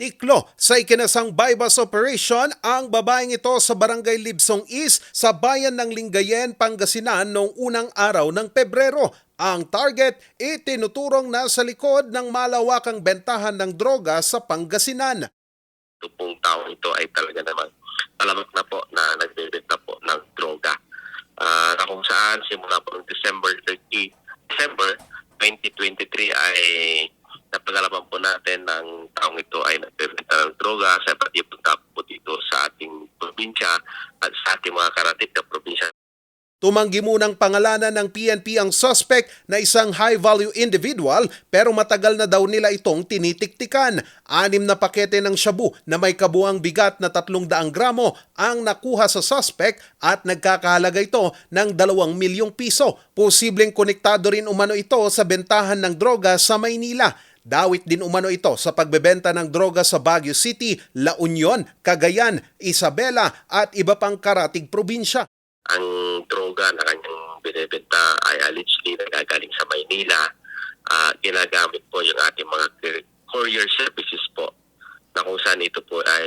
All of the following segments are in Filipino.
Tiklo sa ikinasang bypass operation ang babaeng ito sa barangay Libsong East sa bayan ng Lingayen, Pangasinan noong unang araw ng Pebrero. Ang target itinuturong nasa likod ng malawakang bentahan ng droga sa Pangasinan. ito pong tao ito ay talaga naman talamak na po na nagbebenta po ng droga. Ah, na kung saan simula po ng December 30, December 2023 ay napagalaman po natin ng taong ito ay ibang tao po dito sa ating probinsya at sa ating mga karatig na probinsya Tumanggi munang pangalanan ng PNP ang suspect na isang high-value individual pero matagal na daw nila itong tinitiktikan. Anim na pakete ng shabu na may kabuang bigat na 300 gramo ang nakuha sa suspect at nagkakahalaga ito ng 2 milyong piso. Posibleng konektado rin umano ito sa bentahan ng droga sa Maynila. Dawit din umano ito sa pagbebenta ng droga sa Baguio City, La Union, Cagayan, Isabela at iba pang karatig probinsya. ang droga na kanyang binibenta ay allegedly nagagaling sa Maynila. Ah, ginagamit po yung ating mga cour- courier services po na kung saan ito po ay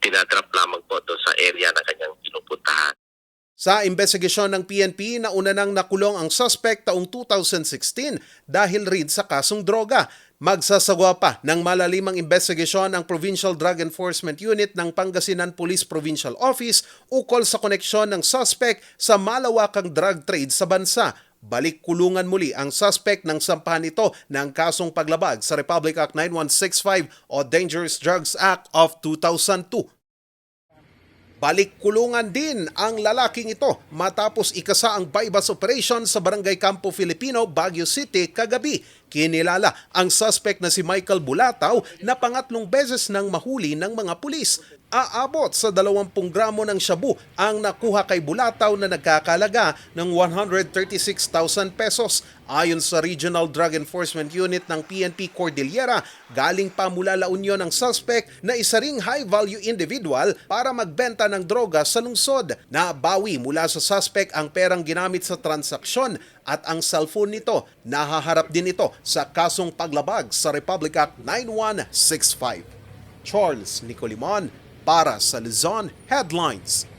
tinatrap lamang po doon sa area na kanyang pinupuntahan. Sa investigasyon ng PNP, nauna nang nakulong ang suspect taong 2016 dahil rin sa kasong droga. Magsasagawa pa ng malalimang investigasyon ang Provincial Drug Enforcement Unit ng Pangasinan Police Provincial Office ukol sa koneksyon ng suspect sa malawakang drug trade sa bansa. Balik kulungan muli ang suspect ng sampahan ito ng kasong paglabag sa Republic Act 9165 o Dangerous Drugs Act of 2002. Balik kulungan din ang lalaking ito matapos ikasa ang bypass operation sa Barangay Campo Filipino, Baguio City kagabi. Kinilala ang suspect na si Michael Bulataw na pangatlong beses nang mahuli ng mga pulis. Aabot sa 20 gramo ng shabu ang nakuha kay Bulataw na nagkakalaga ng 136,000 pesos. Ayon sa Regional Drug Enforcement Unit ng PNP Cordillera, galing pa mula La Union ang suspect na isa ring high-value individual para magbenta ng droga sa lungsod. Nabawi mula sa suspect ang perang ginamit sa transaksyon at ang cellphone nito. Nahaharap din ito sa kasong paglabag sa Republic Act 9165. Charles Nicolimon para sa Luzon Headlines.